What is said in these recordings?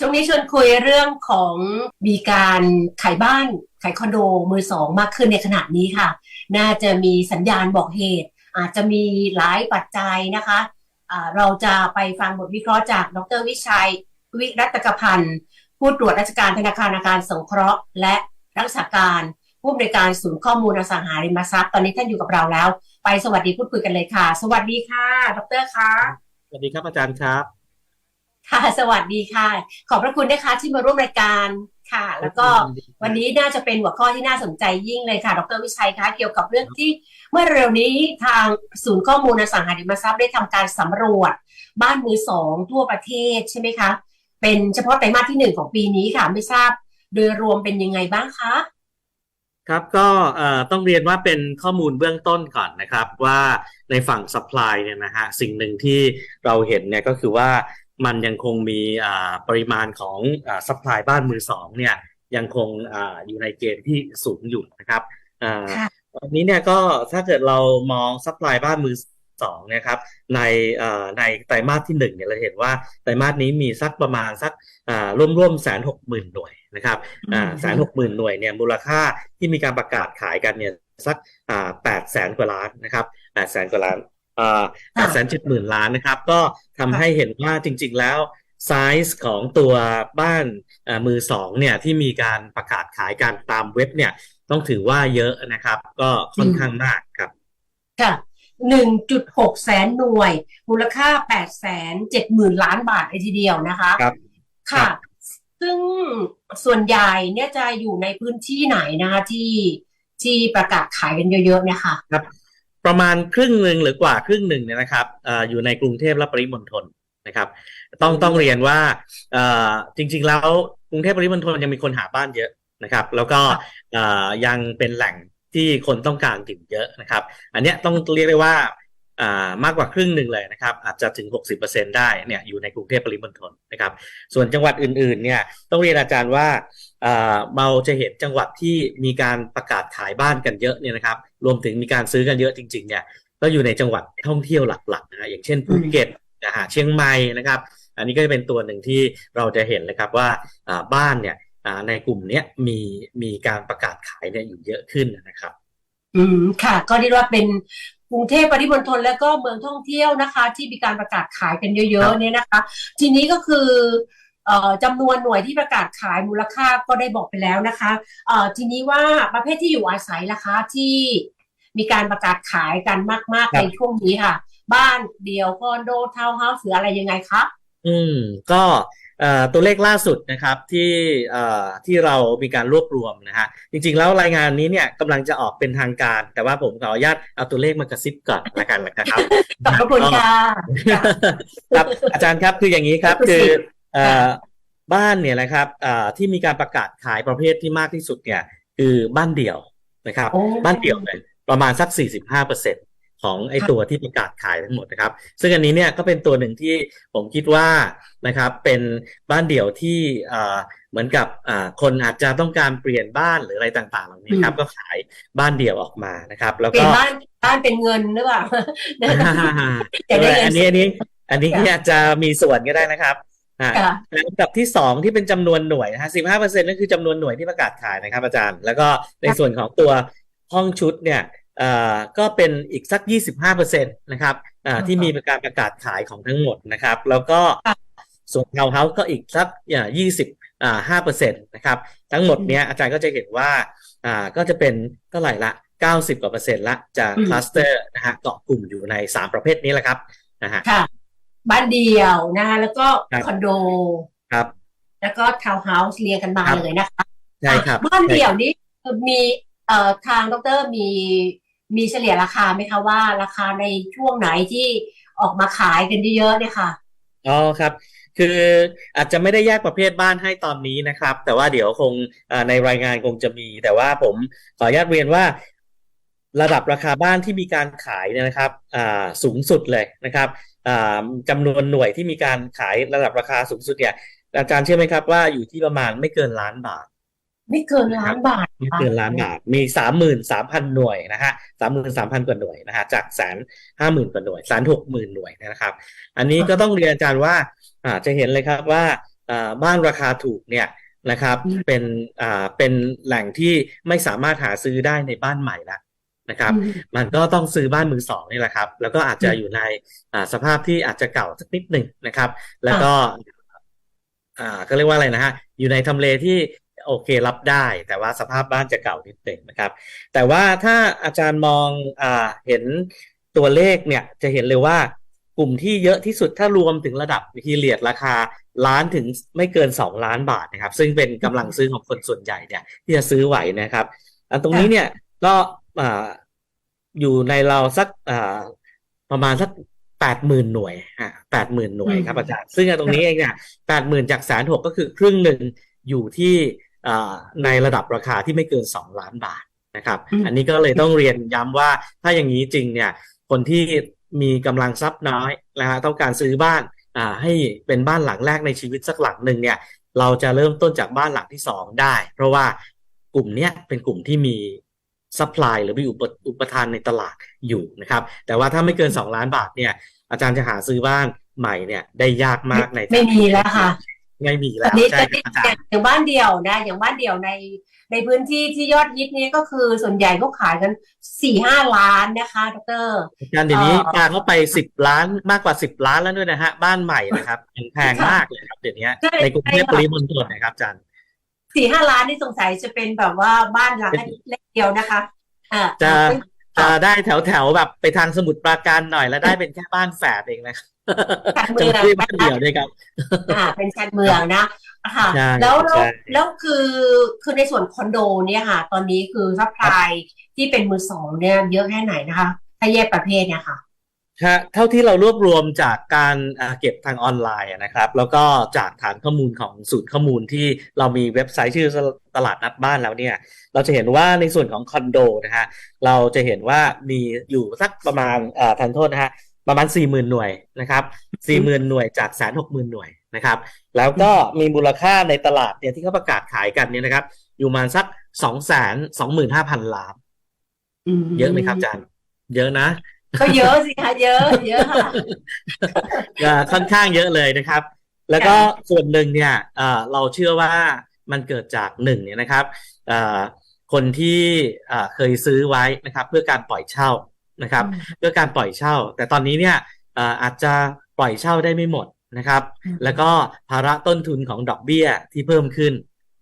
ช่วงนี้ชวนคุยเรื่องของมีการขายบ้านขายคอนโดมือสองมากขึ้นในขณะนี้ค่ะ น่าจะมีสัญญาณบอกเหตุ อาจจะมีหลายปัจจัยนะคะะเราจะไปฟังบทวิเคราะห์จากดรวิชัย วิรัตกพันธ์ผู้ตรวจราชการธนาคารอาคารสงเคราะห์ และรักษาการผู้อำนวยการศูนย์ข้อมูลอสังหาริมทรัพย์ตอนนี้ท่านอยู่กับเราแล้ว ไปสวัสดีพูดคุยกันเลยค่ะ สวัสดีค่ะ ดรคะสวัสดีครับอาจารย์ครับ ค่ะ สวัสดีค่ะ ขอบพระคุณนะคะที่มาร่วมรายการค่ะ แล้วก็วันนี้น่าจะเป็นหัวข้อที่น่าสนใจยิ่งเลยค่ะ ดรวิชัยคะ เกี่ยวกับเรื่องที่เมื่อเร็วนี้ทางศูนย์ข้อมูลอสังหาริมทรัพย์ได้ทำการสำรวจ บ้านมือสองทั่วประเทศใช่ไหมคะ เป็นเฉพาะไตรมาสที่หนึ่งของปีนี้ค่ะ ไม่ทราบโดยรวมเป็นยังไงบ้างคะ ครับก็ต้องเรียนว่าเป็นข้อมูลเบื้องต้นก่อนนะครับว่าในฝั่ง supply เนี่ยนะฮะสิ่งหนึ่งที่เราเห็นเนี่ยก็คือว่า มันยังคงมีปริมาณของซัพพลายบ้านมือสองเนี่ยยังคงออยู่ในเกณฑ์ที่สูงอยู่นะครับตอนนี้เนี่ยก็ถ้าเกิดเรามองซัพพลายบ้านมือสองนะครับในในไตรมาสที่หนึ่งเนี่ยเราเห็นว่าไตรมาสนี้มีสักประมาณสักร่วมร่วมแสนหกหมื่นหน่วยนะครับแสนหกหมื่นหน่วยเนี่ยมูลค่าที่มีการประกาศขายกันเนี่ยสักแปดแสนกว่าล้านนะครับแปดแสนกว่าล้าน แปดแสนเจ็ดหมื่นล้านนะครับ ก็ทำให้เห็นว่าจริง ๆ แล้วไซส์ของตัวบ้านมือสองเนี่ยที่มีการประกาศขายการตามเว็บเนี่ยต้องถือว่าเยอะนะครับ ก็ค่อนข้างมากครับ ค่ะหนึ่งจุดหกแสนหน่วย มูลค่าแปดแสนเจ็ดหมื่นล้านบาทเลยทีเดียวนะคะครับค่ะ ซึ่งส่วนใหญ่เนี่ยจะอยู่ในพื้นที่ไหนนะคะที่ที่ประกาศขายกันเยอะๆเนี่ยค่ะ ครับ ประมาณครึ่งหนึ่งหรือกว่าครึ่งหนึ่งเนี่ยนะครับอยู่ในกรุงเทพและปริมณฑลนะครับ ต้องต้องเรียนว่าจริง ๆ แล้วกรุงเทพปริมณฑลยังมีคนหาบ้านเยอะนะครับ แล้วก็ยังเป็นแหล่งที่คนต้องการถึงเยอะนะครับ อันนี้ต้องเรียกได้ว่ามากกว่าครึ่งหนึ่งเลยนะครับ อาจจะถึง 60%ได้เนี่ยอยู่ในกรุงเทพปริมณฑลนะครับ ส่วนจังหวัดอื่นๆเนี่ยต้องเรียนอาจารย์ว่าเราจะเห็นจังหวัดที่มีการประกาศขายบ้านกันเยอะเนี่ยนะครับ รวมถึงมีการซื้อกันเยอะจริงๆเนี่ยก็อยู่ในจังหวัดท่องเที่ยวหลักๆนะอย่างเช่นภูเก็ตนะฮะเชียงใหม่นะครับ อันนี้ก็จะเป็นตัวหนึ่งที่เราจะเห็นเลยครับว่าบ้านเนี่ยในกลุ่มนี้มีมีการประกาศขายเนี่ยอยู่เยอะขึ้นนะครับ อืมค่ะ ก็เรียกว่าเป็นกรุงเทพปริมณฑลแล้วก็เมืองท่องเที่ยวนะคะ ที่มีการประกาศขายกันเยอะๆเนี่ยนะคะ ทีนี้ก็คือ จำนวนหน่วยที่ประกาศขายมูลค่าก็ได้บอกไปแล้วนะคะทีนี้ว่าประเภทที่อยู่อาศัยล่ะคะที่มีการประกาศขายกันมาก ๆ ในช่วงนี้ค่ะ บ้านเดียวคอนโดทาวน์เฮาส์หรืออะไรยังไงคะอืม ก็ตัวเลขล่าสุดนะครับที่ที่เรามีการรวบรวมนะฮะจริง ๆ แล้วรายงานนี้เนี่ยกำลังจะออกเป็นทางการ แต่ว่าผมขออนุญาตเอาตัวเลขมากระซิบก่อนละกันนะครับขอบคุณค่ะครับอาจารย์ครับคืออย่างนี้ครับคือ บ้านเนี่ยนะครับที่มีการประกาศขายประเภทที่มากที่สุดเนี่ยคือบ้านเดี่ยวนะครับบ้านเดี่ยวเลยประมาณสัก 45เปอร์เซ็นของไอตัวที่ประกาศขายทั้งหมดนะครับ ซึ่งอันนี้เนี่ยก็เป็นตัวหนึ่งที่ผมคิดว่านะครับเป็นบ้านเดี่ยวที่เหมือนกับคนอาจจะต้องการเปลี่ยนบ้านหรืออะไรต่างๆเหล่านี้ครับ ก็ขายบ้านเดี่ยวออกมานะครับ แล้วก็เปลี่ยนบ้านบ้านเป็นเงินหรือเปล่าอันนี้อันนี้ อันนี้อาจจะมีส่วนก็ได้นะครับ แล้วกับที่สองที่เป็นจำนวนหน่วยนะฮะสิบห้าเปอร์เซ็นต์นั่นคือจำนวนหน่วยที่ประกาศขายนะครับอาจารย์ แล้วก็ในส่วนของตัวห้องชุดเนี่ยก็เป็นอีกสักยี่สิบห้าเปอร์เซ็นตนะครับที่มีการประกาศขายของทั้งหมดนะครับ แล้วก็ส่วนเฮาเฮาก็อีกสักยี่สิบห้าเปอร์เซ็นตนะครับทั้งหมดเนี้ยอาจารย์ก็จะเห็นว่าก็จะเป็นเท่าไหร่ละเก้าสิบกว่าเปอร์เซ็นต์ละจะคลัสเตอร์นะฮะเกาะกลุ่มอยู่ในสามประเภทนี้แหละครับนะฮะ บ้านเดียวนะคะแล้วก็คอนโด ครับ แล้วก็ทาวน์เฮาส์เรียงกันมาเลยนะคะใช่ครับบ้านเดียวนี้มีเอ่อทางดรมีมีเฉลี่ยราคาไหมคะว่า ราคาในช่วงไหนที่ออกมาขายกันเยอะๆเนี่ยค่ะ อ๋อครับ คืออาจจะไม่ได้แยกประเภทบ้านให้ตอนนี้นะครับ แต่ว่าเดี๋ยวคงในรายงานคงจะมี แต่ว่าผมขออนุญาตเรียนว่า ระดับราคาบ้านที่มีการขายเนี่ยนะครับสูงสุดเลยนะครับ จำนวนหน่วยที่มีการขายระดับราคาสูงสุดเนี่ยอาจารย์เชื่อไหมครับว่าอยู่ที่ประมาณไม่เกินล้านบาท ไม่เกินล้านบาทไม่เกินล้านบาทมีสามหมื่นสามพันหน่วยนะฮะสามหมื่นสามพันกว่าหน่วยนะฮะจากแสนห้าหมื่นกว่าหน่วยแสนหกหมื่นหน่วยนะครับ อันนี้ก็ต้องเรียนอาจารย์ว่าอาจะเห็นเลยครับว่าอ่าบ้านราคาถูกเนี่ยนะครับอืมเป็นอ่าเป็นแหล่งที่ไม่สามารถหาซื้อได้ในบ้านใหม่ละ นะครับอืมมันก็ต้องซื้อบ้านมือสองนี่แหละครับ แล้วก็อาจจะอืมอยู่ในอ่าสภาพที่อาจจะเก่าสักนิดหนึ่งนะครับ แล้วก็อ่าก็เรียกว่าอะไรนะฮะ อยู่ในทำเลที่โอเครับได้ แต่ว่าสภาพบ้านจะเก่านิดหนึ่งนะครับ แต่ว่าถ้าอาจารย์มองอ่าเห็นตัวเลขเนี่ยจะเห็นเลยว่ากลุ่มที่เยอะที่สุดถ้ารวมถึงระดับพีเรียดราคาล้านถึงไม่เกินสองล้านบาทนะครับ ซึ่งเป็นกำลังซื้อของคนส่วนใหญ่เนี่ยที่จะซื้อไหวนะครับอันตรงนี้เนี่ยก็ อ่าอยู่ในเราสักอ่าประมาณสักแปดหมื่นหน่วยฮะแปดหมื่นหน่วยครับอืมอาจารย์ ซึ่งอันตรงนี้เองเนี่ยแปดหมื่นจากแสนหกก็คือครึ่งหนึ่งอยู่ที่อ่าในระดับราคาที่ไม่เกินสองล้านบาทนะครับอืมอันนี้ก็เลยต้องเรียนย้ำว่าถ้าอย่างนี้จริงเนี่ย คนที่มีกำลังทรัพย์น้อยนะฮะต้องการซื้อบ้านอ่าให้เป็นบ้านหลังแรกในชีวิตสักหลังหนึ่งเนี่ย เราจะเริ่มต้นจากบ้านหลังที่สองได้ เพราะว่ากลุ่มเนี้ยเป็นกลุ่มที่มี ซัพพลายหรือมีอุปอุปทานในตลาดอยู่นะครับ แต่ว่าถ้าไม่เกินสองล้านบาทเนี่ย อาจารย์จะหาซื้อบ้านใหม่เนี่ยได้ยากมากในไม่มีแล้วค่ะ ไม่มีตแล้อนวนี้ใช่ตอนครับนี้อาจารย์อย่างบ้านเดียวนะ อย่างบ้านเดียวในในพื้นที่ที่ยอดฮิตนี้ก็คือส่วนใหญ่ก็ขายกันสี่ห้าล้านนะคะดรอาจารย์เดี๋ยวนี้เอ่อปลาเข้าไปสิบล้านมากกว่าสิบล้านแล้วด้วยนะฮะ บ้านใหม่นะครับยังแพงมากเลยครับเดี๋ยวนี้ใช่ในกรุงเทพใช่ปค่ะริมณฑลนะครับอาจารย์ สี่ห้าล้านนี่สงสัยจะเป็นแบบว่าบ้านหลังเล็กเดียวนะคะอ่าจะเป็นจะได้แถวแถวๆแบบไปทางสมุทรปราการหน่อยแล้วได้เป็นแค่บ้านแฝดเองนะครับชานเมืจะองไม่ได้บ้านเดี่ยวด้วยครับอ่าเป็นชานเมืองนะค่ะใช่แล้วแล้วใช่แล้วคือคือในส่วนคอนโดเนี่ยค่ะ ตอนนี้คือซัพพลายที่เป็นมือสองเนี่ยเยอะแค่ไหนนะคะ ถ้าแยกประเภทเนี่ยค่ะ ฮะเท่าที่เรารวบรวมจากการอ่าเก็บทางออนไลน์อะนะครับแล้วก็จากฐานข้อมูลของศูนย์ข้อมูลที่เรามีเว็บไซต์ชื่อตลาดนัดบ้านแล้วเนี่ยเราจะเห็นว่าในส่วนของคอนโดนะฮะเราจะเห็นว่ามีอยู่สักประมาณเอ่อทันโทษนะฮะประมาณสี่หมื่นหน่วยนะครับสี่หมื่นหน่วยจากแสนหกหมื่นหน่วยนะครับแล้วก็มีมูลค่าในตลาดเนี่ยที่เขาประกาศขายกันเนี่ยนะครับอยู่ประมาณสักสองแสนสองหมื่นห้าพันล้านเยอะไหมครับอาจารย์เยอะนะ ก็เยอะสิคะเยอะ เยอะค่ะก็ค่อนข้างเยอะเลยนะครับ แล้วก็ส่วนหนึ่งเนี่ยเอ่อเราเชื่อว่ามันเกิดจากหนึ่งเนี่ยนะครับเอ่อคนที่เอ่อเคยซื้อไว้นะครับ เพื่อการปล่อยเช่านะครับ เพื่อการปล่อยเช่า แต่ตอนนี้เนี่ยเอ่ออาจจะปล่อยเช่าได้ไม่หมดนะครับอืมแล้วก็ภาระต้นทุนของดอกเบี้ยที่เพิ่มขึ้น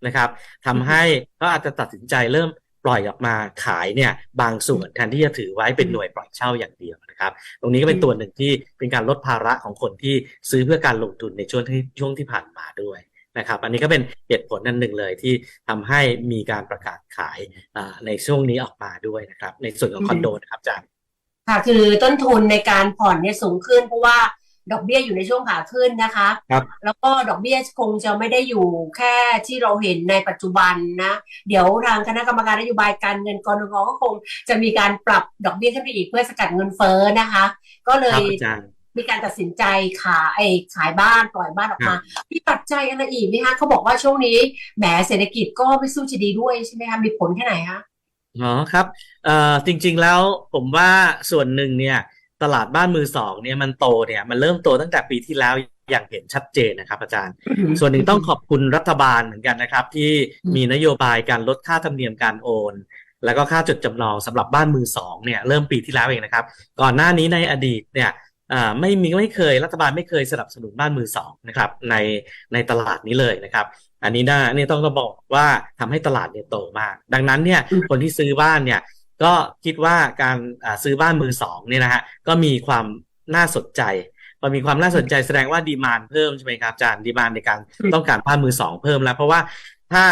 นะครับทำให้ก็อาจจะตัดสินใจเริ่ม ปล่อยออกมาขายเนี่ยบางส่วนแทนที่จะถือไว้เป็นหน่วยปล่อยเช่าอย่างเดียวนะครับ ตรงนี้ก็เป็นตัวหนึ่งที่เป็นการลดภาระของคนที่ซื้อเพื่อการลงทุนในช่วงที่ช่วงที่ผ่านมาด้วยนะครับอันนี้ก็เป็นเหตุผลนั่นหนึ่งเลยที่ทำให้มีการประกาศขายอ่าในช่วงนี้ออกมาด้วยนะครับ ในส่วนของคอนโดนะครับอาจารย์ค่ะคือต้นทุนในการผ่อนเนี่ยสูงขึ้นเพราะว่า ดอกเบี้ยอยู่ในช่วงขาขึ้นนะคะครับแล้วก็ดอกเบี้ยคงจะไม่ได้อยู่แค่ที่เราเห็นในปัจจุบันนะ เดี๋ยวทางคณะกรรมการนโยบายการเงินกรงก็คงจะมีการปรับดอกเบี้ยขึ้นไปอีกเพื่อสกัดเงินเฟ้อนะคะ ก็เลครัยบอาจารย์มีการตัดสินใจขายไอ้ขายบ้านปล่อยบ้านออกมามีปัจจัยอะไรอีกไหมคะเขาบอกว่าช่วงนี้แหมเศรษฐกิจก็ไม่สู้จะดีด้วยใช่ไหมคะมีผลแค่ไหนคะอ๋อครับเอ่อจริง ๆแล้วผมว่าส่วนหนึ่งเนี่ย ตลาดบ้านมือสองเนี่ยมันโตเนี่ยมันเริ่มโตตั้งแต่ปีที่แล้วอย่างเห็นชัดเจนนะครับ อาจารย์ ส่วนหนึ่งต้องขอบคุณรัฐบาลเหมือนกันนะครับ ที่อืมมีนโยบายการลดค่าธรรมเนียมการโอน แล้วก็ค่าจดจำนองสำหรับบ้านมือสองเนี่ยเริ่มปีที่แล้วเองนะครับ ก่อนหน้านี้ในอดีตเนี่ยอ่าไม่มีไม่เคยรัฐบาลไม่เคยสนับสนุนบ้านมือสองนะครับในในตลาดนี้เลยนะครับ อันนี้น่านี่ต้องต้องบอกว่าทำให้ตลาดเนี่ยโตมาก ดังนั้นเนี่ยอืมคนที่ซื้อบ้านเนี่ย ก็คิดว่าการอ่าซื้อบ้านมือสองเนี่ยนะฮะก็มีความน่าสนใจพอมีความน่าสนใจแสดงว่าดีมานเพิ่มใช่ไหมครับอาจารย์ดีมานในการอืมต้องการบ้านมือสองเพิ่มแล้ว เพราะว่าถ้า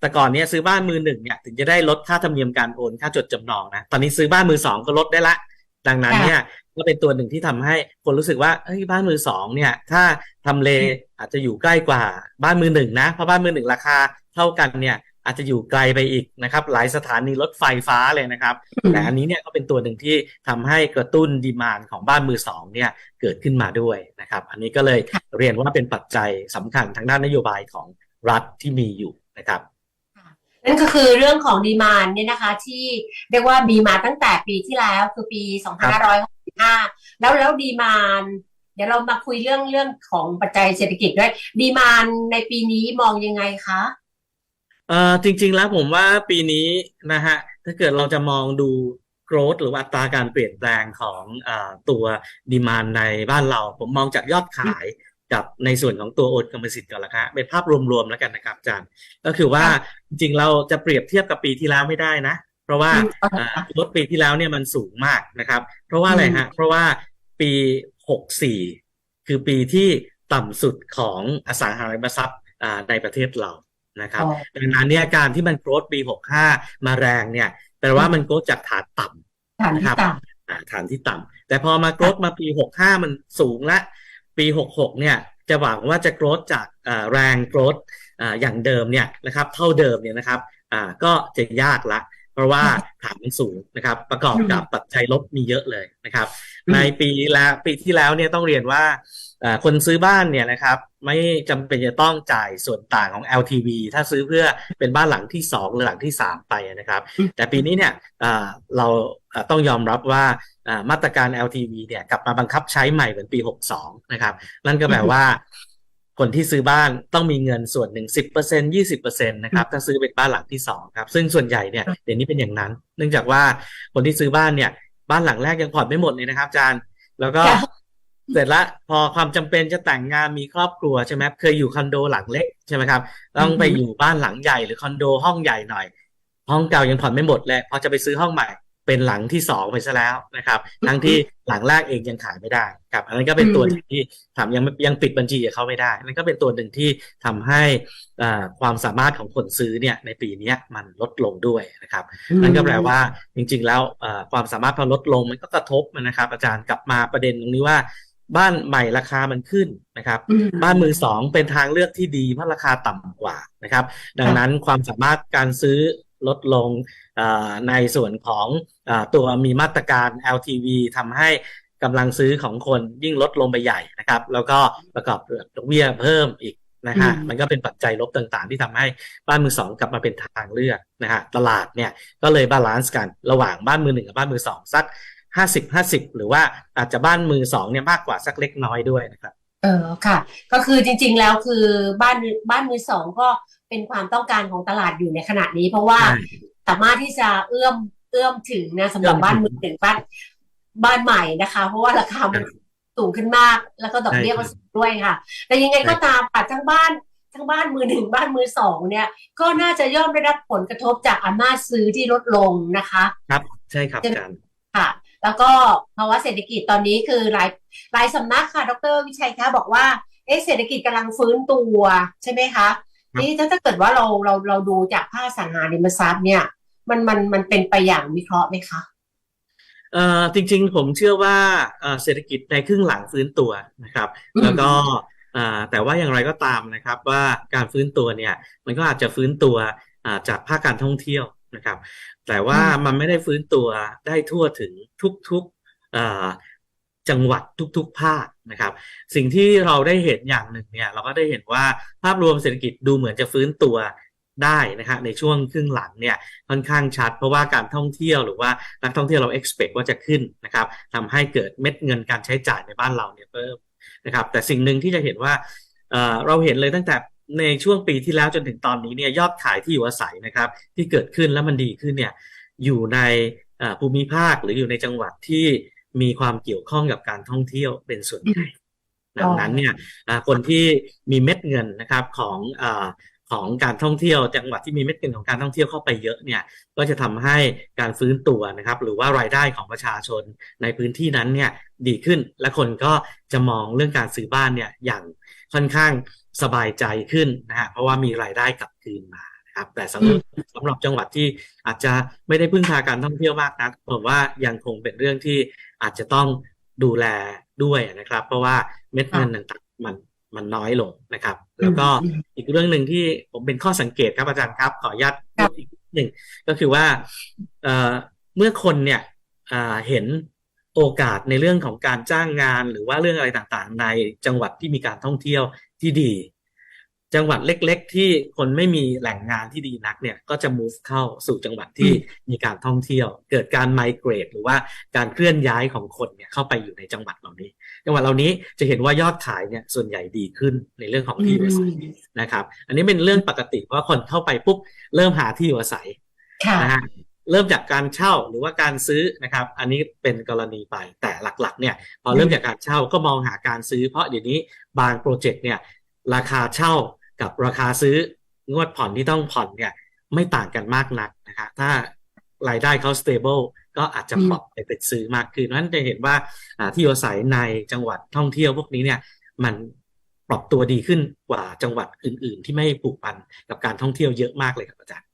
แต่ก่อนเนี้ยซื้อบ้านมือหนึ่งเนี่ยถึงจะได้ลดค่าธรรมเนียมการโอนค่าจดจำนองนะตอนนี้ซื้อบ้านมือสองก็ลดได้ละ ดังนั้นเนี่ยก็เป็นตัวหนึ่งที่ทำให้คนรู้สึกว่าเอ้ยบ้านมือสองเนี่ย ถ้าทำเลอาจจะอยู่ใกล้กว่าบ้านมือหนึ่งนะเพราะบ้านมือหนึ่งราคาเท่ากันเนี่ย อาจจะอยู่ไกลไปอีกนะครับ หลายสถานีรถไฟฟ้าเลยนะครับ แต่อันนี้เนี่ยก็เป็นตัวหนึ่งที่ทำให้กระตุ้นดีมานของบ้านมือสองเนี่ยเกิดขึ้นมาด้วยนะครับ อันนี้ก็เลยเรียนว่าเป็นปัจจัยสำคัญทางด้านนโยบายของรัฐที่มีอยู่นะครับนั่นก็คือเรื่องของดีมานเนี่ยนะคะ ที่เรียกว่ามีมาตั้งแต่ปีที่แล้วคือปี 2565 แล้วแล้วดีมานดี๋ยวเรามาคุยเรื่องเรื่องของปัจจัยเศรษฐกิจด้วย ดีมานในปีนี้มองยังไงคะ เอ่อจริง ๆ แล้วผมว่าปีนี้นะฮะถ้าเกิดเราจะมองดู growth หรือว่าอัตราการเปลี่ยนแปลงของอ่าตัวดีมานในบ้านเรา ผมมองจากยอดขายกับในส่วนของตัวโอนกรรมสิทธิ์ก่อนละครับเป็นภาพรวมๆแล้วกันนะครับอาจารย์ก็คือว่าจริงๆเราจะเปรียบเทียบกับปีที่แล้วไม่ได้นะ เพราะว่าอืมอ่าลดปีที่แล้วเนี่ยมันสูงมากนะครับ เพราะว่าอะไรฮะเพราะว่าปีหกสี่คือปีที่ต่ำสุดของอสังหาริมทรัพย์อ่าในประเทศเรา นะครับอ๋อดังนั้นเนี่ยการที่มันโกรธปีหกห้ามาแรงเนี่ยแปลว่ามันโกรธจากฐานต่ำฐานที่ต่อ่าฐานที่ต่ำแต่พอมาโกรธมาปีหกห้ามันสูงละ ปีหกหกเนี่ยจะหวังว่าจะโกรธจากอ่าแรงโกรธอ่าอย่างเดิมเนี่ยนะครับเท่าเดิมเนี่ยนะครับอ่าก็จะยากละ เพราะว่าฐานมันสูงนะครับ ประกอบกับปัจจัยลบมีเยอะเลยนะครับอืมในปีแล้วปีที่แล้วเนี่ยต้องเรียนว่าอ่า คนซื้อบ้านเนี่ยนะครับ ไม่จำเป็นจะต้องจ่ายส่วนต่างของ LTV ถ้าซื้อเพื่อเป็นบ้านหลังที่สองหรือหลังที่สามไปนะครับอืมแต่ปีนี้เนี่ยอ่าเราอ่าต้องยอมรับว่าอ่ามาตรการ LTV เนี่ยกลับมาบังคับใช้ใหม่เหมือนปี 62 นะครับ นั่นก็แปลว่าคนที่ซื้อบ้านต้องมีเงินส่วนหนึ่งสิบเปอร์เซ็นยี่สิบเปอร์เซ็นต์นะครับถ้าซื้อเป็นบ้านหลังที่สองครับ ซึ่งส่วนใหญ่เนี่ยเดี๋ยวนี้เป็นอย่างนั้น เนื่องจากว่าคนที่ซื้อบ้านเนี่ย บ้านหลังแรกยังผ่อนไม่หมดเลยนะครับอาจารย์ แล้วก็ค่ะ เสร็จละพอความจำเป็นจะแต่งงานมีครอบครัวใช่ไหมเคยอยู่คอนโดหลังเล็กใช่ไหมครับต้องไปอือฮึอยู่บ้านหลังใหญ่หรือคอนโดห้องใหญ่หน่อย ห้องเก่ายังผ่อนไม่หมดเลยพอจะไปซื้อห้องใหม่เป็นหลังที่สองไปซะแล้วนะครับทั้งที่หลังแรกเองยังขายไม่ได้ครับ อันนั้นก็เป็นตัวหนึ่งที่ทำยังยังปิดบัญชีกับเขาไม่ได้นั่นก็เป็นตัวหนึ่งที่ทำให้อ่าความสามารถของคนซื้อเนี่ยในปีเนี้ยมันลดลงด้วยนะครับำนั่นก็แปลว่าจริง ๆ แล้วเอ่อความสามารถพอลดลงมันก็กระทบนะครับ อาจารย์กลับมาประเด็นตรงนี้ว่า บ้านใหม่ราคามันขึ้นนะครับอืมบ้านมือสองเป็นทางเลือกที่ดีเพราะราคาต่ำกว่านะครับ ดังนั้นความสามารถการซื้อลดลงเอ่อในส่วนของเออตัวมีมาตรการ LTV ทำให้กำลังซื้อของคนยิ่งลดลงไปใหญ่นะครับ แล้วก็ประกอบกับดอกเบี้ยเพิ่มอีกนะฮะอืมมันก็เป็นปัจจัยลบต่างๆ ที่ทำให้บ้านมือสองกลับมาเป็นทางเลือกนะฮะตลาดเนี่ยก็เลยบาลานซ์กันระหว่างบ้านมือหนึ่งกับบ้านมือสองสัก ห้าสิบห้าสิบหรือว่าอาจจะบ้านมือสองเนี่ยมากกว่าสักเล็กน้อยด้วยนะครับ เออค่ะ ก็คือจริง ๆ แล้วคือบ้านบ้านมือสองก็เป็นความต้องการของตลาดอยู่ในขณะนี้ เพราะว่าใช่สามารถที่จะเอื้อมเอื้อมถึงนะสำหรับเอื้อมถึงบ้านมือหนึ่งบ้านบ้านใหม่นะคะ เพราะว่าราคามันสูงขึ้นมาก แล้วก็ดอกเบี้ยใช่ก็สูงด้วยค่ะ แต่ยังไงใช่ก็ตามค่ะทั้งบ้านทั้งบ้านมือหนึ่งบ้านมือสองเนี่ย ก็น่าจะย่อมได้รับผลกระทบจากอำนาจซื้อที่ลดลงนะคะ ครับ ใช่ครับอาจารย์ค่ะ แล้วก็ภาวะเศรษฐกิจตอนนี้คือหลายหลายสำนักค่ะ ดรวิชัยคะบอกว่าเอ๊ะเศรษฐกิจกำลังฟื้นตัวใช่ไหมคะครับนี่ถ้าถ้าเกิดว่าเราเราเราดูจากภาคสังหาริมทรัพย์เนี่ย มันมันมันเป็นไปอย่างวิเคราะห์ไหมคะเอ่อจริง ๆ ผมเชื่อว่าเอ่อเศรษฐกิจในครึ่งหลังฟื้นตัวนะครับอืมแล้วก็อ่าแต่ว่าอย่างไรก็ตามนะครับว่าการฟื้นตัวเนี่ย มันก็อาจจะฟื้นตัวอ่าจากภาคการท่องเที่ยว นะครับ แต่ว่ามันไม่ได้ฟื้นตัวได้ทั่วถึงทุกๆอ่าจังหวัดทุกๆภาคนะครับ สิ่งที่เราได้เห็นอย่างหนึ่งเนี่ย เราก็ได้เห็นว่าภาพรวมเศรษฐกิจดูเหมือนจะฟื้นตัวได้นะฮะในช่วงครึ่งหลังเนี่ยค่อนข้างชัด เพราะว่าการท่องเที่ยวหรือว่านักท่องเที่ยวเรา expect ว่าจะขึ้นนะครับทำให้เกิดเม็ดเงินการใช้จ่ายในบ้านเราเนี่ยเพิ่มนะครับ แต่สิ่งหนึ่งที่จะเห็นว่าเอ่อเราเห็นเลยตั้งแต่ ในช่วงปีที่แล้วจนถึงตอนนี้เนี่ยยอดขายที่อยู่อาศัยนะครับ ที่เกิดขึ้นแล้วมันดีขึ้นเนี่ยอยู่ในเอ่อภูมิภาคหรืออยู่ในจังหวัดที่มีความเกี่ยวข้องกับการท่องเที่ยวเป็นส่วนใหญ่ดังนั้นเนี่ยอ่าคนที่มีเม็ดเงินนะครับของอาของการท่องเที่ยว จังหวัดที่มีเม็ดเงินของการท่องเที่ยวเข้าไปเยอะเนี่ยก็จะทำให้การฟื้นตัวนะครับ หรือว่ารายได้ของประชาชนในพื้นที่นั้นเนี่ยดีขึ้นและคนก็จะมองเรื่องการซื้อบ้านเนี่ยอย่างค่อนข้าง สบายใจขึ้นนะฮะเพราะว่ามีรายได้กลับคืนมานะครับ แต่สำหรับสำหรับจังหวัดที่อาจจะไม่ได้พึ่งพาการท่องเที่ยวมากนักผมว่ายังคงเป็นเรื่องที่อาจจะต้องดูแลด้วยนะครับ เพราะว่าเม็ดเงินต่างๆมันมันน้อยลงนะครับ แล้วก็อืมอีกเรื่องหนึ่งที่ผมเป็นข้อสังเกตครับอาจารย์ครับ ขออนุญาตครับพูดอีกนิดหนึ่งก็คือว่าเอ่อเมื่อคนเนี่ยอ่าเห็น โอกาสในเรื่องของการจ้างงานหรือว่าเรื่องอะไรต่างๆ ในจังหวัดที่มีการท่องเที่ยวที่ดี จังหวัดเล็ก ๆ ที่คนไม่มีแหล่งงานที่ดีนักเนี่ยก็จะ move เข้าสู่จังหวัดที่มีการท่องเที่ยว เกิดการ migrate หรือว่าการเคลื่อนย้ายของคนเนี่ยเข้าไปอยู่ในจังหวัดเหล่านี้ จังหวัดเหล่านี้จะเห็นว่ายอดขายเนี่ยส่วนใหญ่ดีขึ้นในเรื่องของที่อยู่อาศัยนะครับ อันนี้เป็นเรื่องปกติเพราะคนเข้าไปปุ๊บเริ่มหาที่อยู่อาศัยค่ะนะฮะ เริ่มจากการเช่าหรือว่าการซื้อนะครับ อันนี้เป็นกรณีไปแต่หลักๆเนี่ยพอเริ่มจากการเช่าก็มองหาการซื้อ เพราะเดี๋ยวนี้บางโปรเจกต์เนี่ยราคาเช่ากับราคาซื้องวดผ่อนที่ต้องผ่อนเนี่ยไม่ต่างกันมากนักนะฮะถ้ารายได้เขา stable ก็อาจจะปรับไปเป็นซื้อมากขึ้นนั้นจะเห็นว่าที่อยู่อาศัยในจังหวัดท่องเที่ยวพวกนี้เนี่ยมันปรับตัวดีขึ้นกว่าจังหวัดอื่น ๆ ที่ไม่ผูกพันกับการท่องเที่ยวเยอะมากเลยครับอาจารย์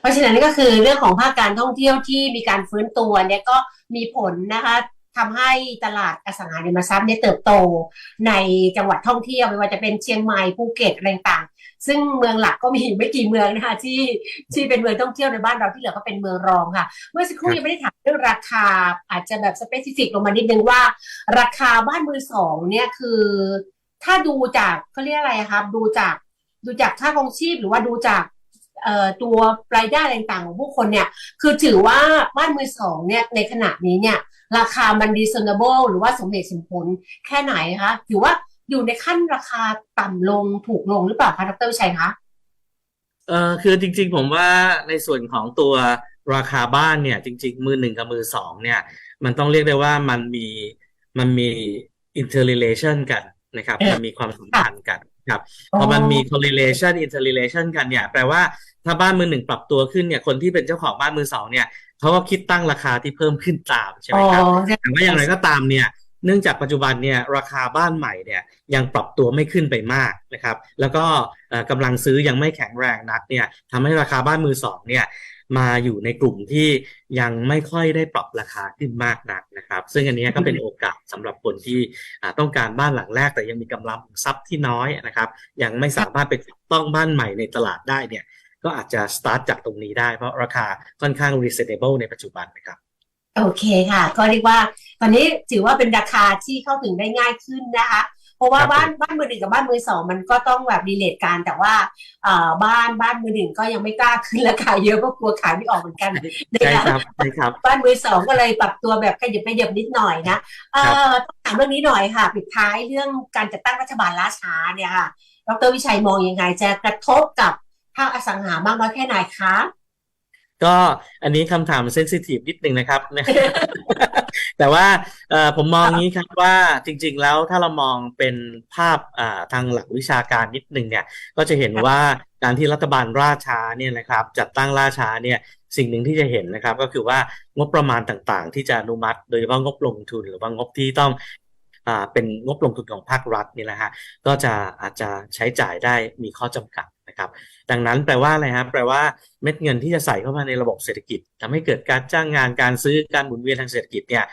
เพราะฉะนั้นก็คือเรื่องของภาคการท่องเที่ยวที่มีการฟื้นตัวเนี่ยก็มีผลนะคะทำให้ตลาดอสังหาริมทรัพย์เนี่ยเติบโตในจังหวัดท่องเที่ยวไม่ว่าจะเป็นเชียงใหม่ภูเก็ตอะไรต่างๆซึ่งเมืองหลักก็มีไม่กี่เมืองนะคะที่ที่เป็นเมืองท่องเที่ยวในบ้านเราที่เหลือก็เป็นเมืองรองค่ะ เมื่อสักครู่ยังไม่ได้ถามเรื่องราคาอาจจะแบบสเปซิฟิกลงมานิดนึงว่า ราคาบ้านมือสองเนี่ยคือ ถ้าดูจากเขาเรียกอะไรอะครับดูจากดูจากค่าครองชีพหรือว่าดูจาก ตัวรายได้ต่างๆของผู้คนเนี่ยคือถือว่าบ้านมือสองเนี่ยในขณะนี้เนี่ยราคามัน reasonable หรือว่าสมเหตุสมผลแค่ไหนคะถือว่าอยู่ในขั้นราคาต่ำลงถูกลงหรือเปล่าคะดรวิชัยคะเออคือจริงๆผมว่าในส่วนของตัวราคาบ้านเนี่ยจริง ๆ มือหนึ่งกับมือสองเนี่ยมันต้องเรียกได้ว่ามันมีมันมี interrelation กันนะครับเออมันมีความสัมพันธ์กัน ครับพอมันมี correlation interrelation กันเนี่ย แปลว่าถ้าบ้านมือหนึ่งปรับตัวขึ้นเนี่ยคนที่เป็นเจ้าของบ้านมือสองเนี่ยเขาก็คิดตั้งราคาที่เพิ่มขึ้นตามใช่ไหมครับแต่ว่าอย่างไรก็ตามเนี่ย เนื่องจากปัจจุบันเนี่ยราคาบ้านใหม่เนี่ยยังปรับตัวไม่ขึ้นไปมากนะครับแล้วก็เอ่อกำลังซื้อยังไม่แข็งแรงนักเนี่ยทำให้ราคาบ้านมือสองเนี่ยมาอยู่ในกลุ่มที่ยังไม่ค่อยได้ปรับราคาขึ้นมากนักนะครับ ซึ่งอันนี้ก็เป็นโอกาสสำหรับคนที่ต้องการบ้านหลังแรก แต่ยังมีกำลังทรัพย์ที่น้อยนะครับ ยังไม่สามารถไปต้องบ้านใหม่ในตลาดได้เนี่ยก็อาจจะสตาร์ทจากตรงนี้ได้เพราะราคาค่อนข้าง reasonable ในปัจจุบันนะครับ โอเคค่ะ ก็เรียกว่า ตอนนี้ถือว่าเป็นราคาที่เข้าถึงได้ง่ายขึ้นนะคะ เพราะว่าครับบ้านบ้านมือหนึ่งกับบ้านมือสองมันก็ต้องแบบรีเลทกันแต่ว่าเอ่อบ้านบ้านมือหนึ่งก็ยังไม่กล้าขึ้นราคาเยอะเพราะกลัวขายไม่ออกเหมือนกันใช่ครับใช่ครับ บ้านมือสองก็เลยปรับตัวแบบขยับไปเยับนิดหน่อยนะเอ่อต้องถามเรื่องนี้หน่อยค่ะปิดท้ายเรื่องการจัดตั้งรัฐบาลล่าช้าเนี่ยค่ะดรวิชัยมองยังไงจะกระทบกับภาคอสังหามากน้อยแค่ไหนคะ ก็อันนี้คำถามเซนซิทีฟนิดนึงนะครับ แต่ว่าเอ่อผมมองงี้ครับว่าจริงๆแล้วถ้าเรามองเป็นภาพทางหลักวิชาการนิดนึงเนี่ย ก็จะเห็นว่าการที่รัฐบาลล่าช้าเนี่ยนะครับ จัดตั้งล่าช้าเนี่ยสิ่งหนึ่งที่จะเห็นนะครับ ก็คือว่างบประมาณต่างๆ ที่จะอนุมัติ โดยเฉพาะงบลงทุนหรือว่างบที่ต้องอเป็นงบลงทุนของภาครัฐนี่แหละฮะก็จะอาจจะใช้จ่ายได้มีข้อจำกัด นะครับ ดังนั้นแปลว่าอะไรครับแปลว่าเม็ดเงินที่จะใส่เข้ามาในระบบเศรษฐกิจทำให้เกิดการจ้างงานการซื้อการหมุนเวียนทางเศรษฐกิจเนี่ย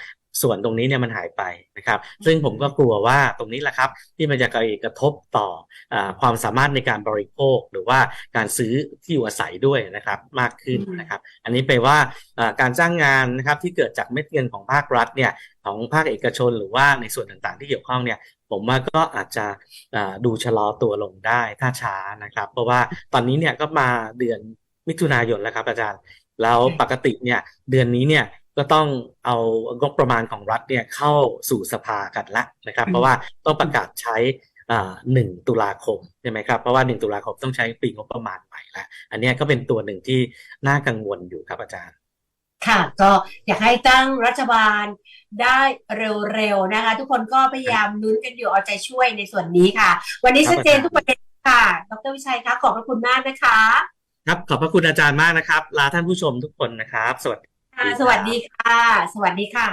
ส่วนตรงนี้เนี่ยมันหายไปนะครับ ซึ่งผมก็กลัวว่าตรงนี้แหละครับ ที่มันจะกระทบต่ออาความสามารถในการบริโภคหรือว่าการซื้อที่อยู่อาศัยด้วยนะครับมากขึ้นนะครับ อันนี้แปลว่าอ่าการจ้างงานนะครับที่เกิดจากเม็ดเงินของภาครัฐเนี่ยของภาคเอกชนหรือว่าในส่วนต่างๆ ที่เกี่ยวข้องเนี่ยผมว่าก็อาจจะอ่าดูชะลอตัวลงได้ถ้าช้านะครับ เพราะว่าตอนนี้เนี่ยก็มาเดือนมิถุนายนแล้วครับอาจารย์ แล้วปกติเนี่ยเดือนนี้เนี่ยก็ต้องเอางบประมาณของรัฐเนี่ยเข้าสู่สภากันละนะครับ เพราะว่าต้องประกาศใช้อ่าหนึ่งตุลาคมใช่ไหมครับ เพราะว่าหนึ่งตุลาคมต้องใช้ปีงบประมาณใหม่ละอันเนี้ยก็เป็นตัวหนึ่งที่น่ากังวลอยู่ครับอาจารย์ ค่ะ ก็อยากให้ตั้งรัฐบาลได้เร็วๆนะคะ ทุกคนก็พยายามลุ้นกันอยู่เอาใจช่วยในส่วนนี้ค่ะ วันนี้ครับชัดเจนทุกประเด็นค่ะ ดรวิชัยคะขอบพระคุณมากนะคะ ครับ ขอบพระคุณอาจารย์มากนะครับ ลาท่านผู้ชมทุกคนนะครับ สวัสดีค่ะสวัสดีค่ะ สวัสดีค่ะ